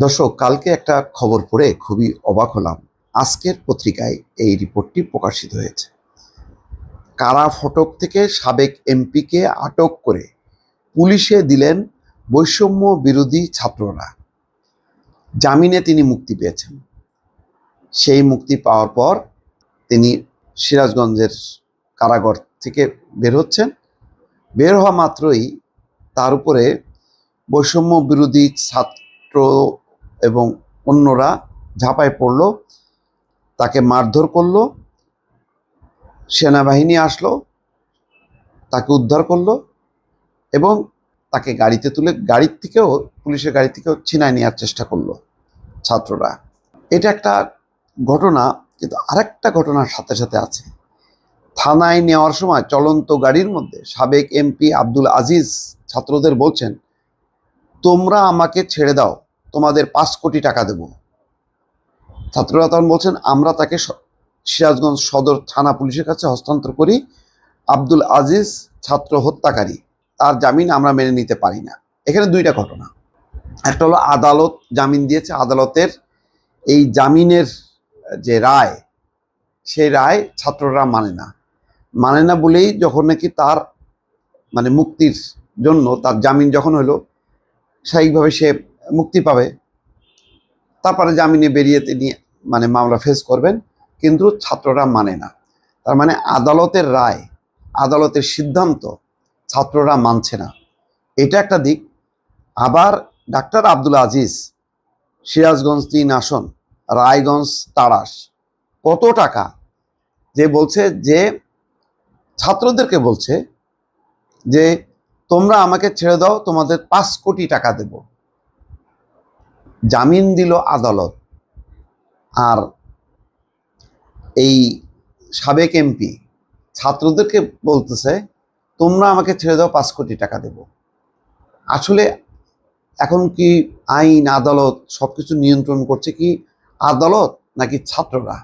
দর্শক, কালকে একটা খবর পড়ে খুবই অবাক হলাম। আজকের পত্রিকায় এই রিপোর্টটি প্রকাশিত হয়েছে। কারা ফটক থেকে সাবেক এমপিকে আটক করে পুলিশে দিলেন বৈষম্য বিরোধী ছাত্ররা। জামিনে তিনি মুক্তি পেয়েছেন। সেই মুক্তি পাওয়ার পর তিনি সিরাজগঞ্জের কারাগার থেকে বের হচ্ছেন। বের হওয়া মাত্রই তার উপরে বৈষম্য বিরোধী ছাত্র এবং অন্যরা ঝাঁপায় পড়ল, তাকে মারধর করল, সেনাবাহিনী আসলো, তাকে উদ্ধার করল এবং তাকে গাড়িতে তুলে, গাড়ির থেকেও, পুলিশের গাড়ি থেকেও ছিনায় নেওয়ার চেষ্টা করল ছাত্ররা। এটা একটা ঘটনা, কিন্তু আরেকটা ঘটনার সাথে সাথে আছে। থানায় নেওয়ার সময় চলন্ত গাড়ির মধ্যে সাবেক এমপি আব্দুল আজিজ ছাত্রদের বলছেন, তোমরা আমাকে ছেড়ে দাও তোমাদের পাঁচ কোটি টাকা দেব। ছাত্ররা তখন বলছেন, আমরা তাকে সিরাজগঞ্জ সদর থানা পুলিশের কাছে হস্তান্তর করি। আব্দুল আজিজ ছাত্র হত্যাকারী, তার জামিন আমরা মেনে নিতে পারি না। এখানে দুইটা ঘটনা। একটা হলো, আদালত জামিন দিয়েছে। আদালতের এই জামিনের যে রায়, সেই রায় ছাত্ররা মানে না। মানে না বলেই যখন নাকি তার মানে মুক্তির জন্য তার জামিন যখন হলো, স্বাভাবিকভাবে সে মুক্তি পাবে। তারপরে জামিনে বেরিয়ে তিনি মানে মামলা ফেস করবেন, কিন্তু ছাত্ররা মানে না। তার মানে আদালতের রায়, আদালতের সিদ্ধান্ত ছাত্ররা মানছে না। এটা একটা দিক। আবার ডাক্তার আব্দুল আজিজ, সিরাজগঞ্জ তিন আসন, রায়গঞ্জ তারাস, কত টাকা? যে বলছে যে, ছাত্রদেরকে বলছে যে, তোমরা আমাকে ছেড়ে দাও, তোমাদের পাঁচ কোটি টাকা দেব। জামিন দিল আদালত। আর এই সাবেক এমপি ছাত্রদেরকে বলতেছে, তোমরা আমাকে ছেড়ে দাও, পাঁচ কোটি টাকা দেব। আসলে এখন কি আইন, আদালত সব কিছু নিয়ন্ত্রণ করছে কি আদালত নাকি ছাত্ররা?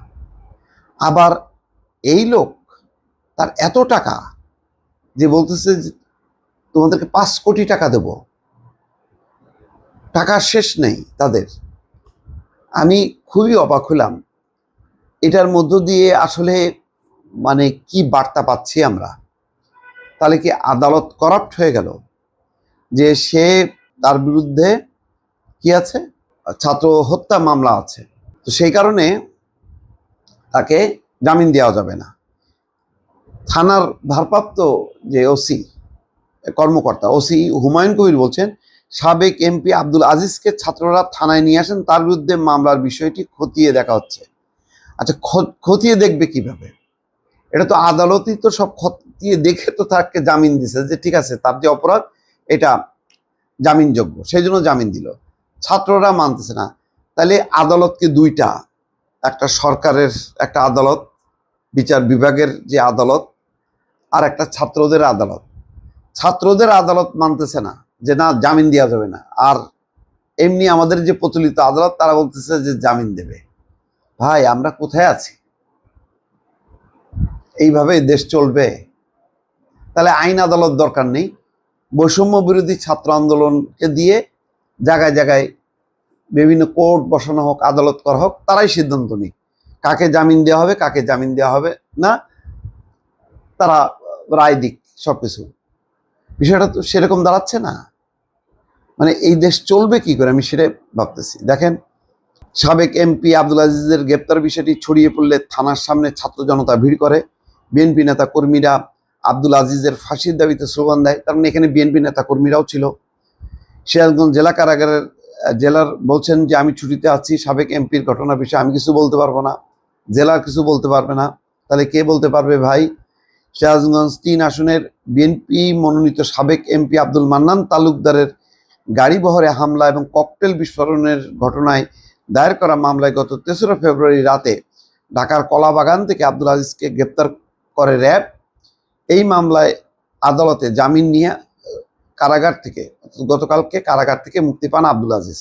আবার এই লোক তার এত টাকা যে বলতেছে তোমাদেরকে পাঁচ কোটি টাকা দেব। টাকার শেষ নেই তাদের। আমি খুবই অবাক হলাম। এটার মধ্য দিয়ে আসলে মানে কি বার্তা পাচ্ছি আমরা? তাহলে কি আদালত করাপ্ট হয়ে গেল? যে সে তার বিরুদ্ধে কি আছে? ছাত্র হত্যা মামলা আছে। তো সেই কারণে তাকে জামিন দেওয়া যাবে না। থানার ভারপ্রাপ্ত যে ওসি, কর্মকর্তা, ওসি হুমায়ুন কবির বলছেন সাবেক এমপি আব্দুল আজিজকে ছাত্ররা থানায় নিয়ে আসেন, তার বিরুদ্ধে মামলার বিষয়টি খতিয়ে দেখা হচ্ছে। আচ্ছা খতিয়ে দেখবে কীভাবে? এটা তো আদালতই তো সব খতিয়ে দেখে তো তাকে জামিন দিছে যে ঠিক আছে, তার যে অপরাধ, এটা জামিনযোগ্য, সেই জন্য জামিন দিল। ছাত্ররা মানতেছে না। তাহলে আদালতকে দুইটা, একটা সরকারের একটা আদালত, বিচার বিভাগের যে আদালত, আর একটা ছাত্রদের আদালত। ছাত্রদের আদালত মানতেছে না। যে না, জামিন দেওয়া যাবে না। আর এমনি আমাদের যে প্রচলিত আদালত, তারা বলতেছে যে জামিন দেবে। ভাই, আমরা কোথায় আছি? এইভাবে দেশ চলবে? তাহলে আইন আদালত দরকার নেই। বৈষম্য বিরোধী ছাত্র আন্দোলনকে দিয়ে জায়গায় জায়গায় বিভিন্ন কোর্ট বসানো হোক, আদালত করা হোক, তারাই সিদ্ধান্ত নিক। কাকে জামিন দেওয়া হবে, কাকে জামিন দেওয়া হবে, না? তারা রায় দিক সব কিছু বিষয়টা তো সেরকম দাঁড়াচ্ছে না। মানে এই দেশ চলবে কি করে? আমি সেটাই ভাবতেছি। দেখেন, সাবেক এমপি আব্দুল আজিজের গ্রেপ্তার বিষয়টি ছড়িয়ে পড়লে থানার সামনে ছাত্র জনতা ভিড় করে। বিএনপি নেতা কর্মীরা আব্দুল আজিজের ফাঁসির দাবিতে স্লোগান দেয়। কারণ এখানে বিএনপি নেতা কর্মীরাও ছিল। সিরাজগঞ্জ জেলা কারাগারের জেলার বলছেন যে, আমি ছুটিতে আছি, সাবেক এমপির ঘটনা বিষয়ে আমি কিছু বলতে পারব না। জেলার কিছু বলতে পারবে না। তাহলে কে বলতে পারবে ভাই? সিরাজগঞ্জ তিন আসনের বিএনপি মনোনীত সাবেক এমপি আব্দুল মান্নান তালুকদারের গাড়ি বহরে হামলা এবং ককটেল বিস্ফোরণের ঘটনায় দায়ের করা মামলায় গত তেসরা ফেব্রুয়ারি রাতে ঢাকার কলাবাগান থেকে আব্দুল আজিজকে গ্রেপ্তার করে র্যাব। এই মামলায় আদালতে জামিন নিয়ে, কারাগার থেকে, গতকালকে কারাগার থেকে মুক্তি পান আব্দুল আজিজ।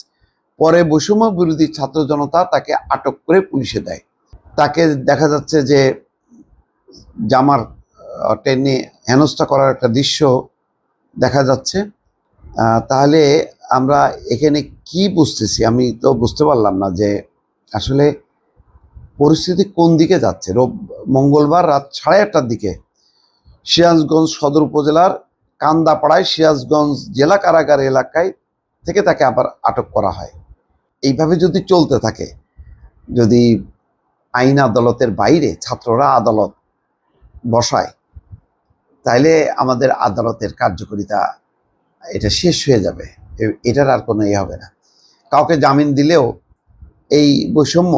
পরে বৈষম্য বিরোধী ছাত্র জনতা তাকে আটক করে পুলিশে দেয়। তাকে দেখা যাচ্ছে যে জামার টেনে হেনস্থা করার একটা দৃশ্য দেখা যাচ্ছে। তাহলে আমরা এখানে কি বুঝতেছি? আমি তো বুঝতে পারলাম না যে আসলে পরিস্থিতি কোন দিকে যাচ্ছে। রোব, মঙ্গলবার রাত সাড়ে আটটার দিকে সিরাজগঞ্জ সদর উপজেলার কান্দাপাড়ায় সিরাজগঞ্জ জেলা কারাগার এলাকায় থেকে তাকে আবার আটক করা হয়। এইভাবে যদি চলতে থাকে, যদি আইন আদালতের বাইরে ছাত্ররা আদালত বসায়, তাইলে আমাদের আদালতের কার্যকারিতা এটা শেষ হয়ে যাবে। এটার আর কোনো ইয়ে হবে না। কাউকে জামিন দিলেও এই বৈষম্য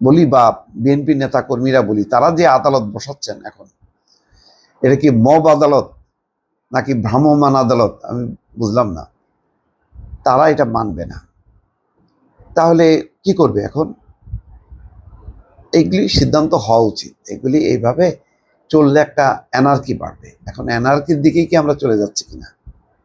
বলি বা বিএনপি নেতা কর্মীরা বলি, তারা যে আদালত বসাচ্ছেন এখন, এটা কি মব আদালত নাকি ভ্রাম্যমান আদালত, আমি বুঝলাম না। তারা এটা মানবে না। তাহলে কি করবে এখন? এইগুলি সিদ্ধান্ত হওয়া উচিত। এগুলি এইভাবে চললে একটা এনার্কি বাড়বে। এখন এনার্কির দিকেই কি আমরা চলে যাচ্ছি কিনা?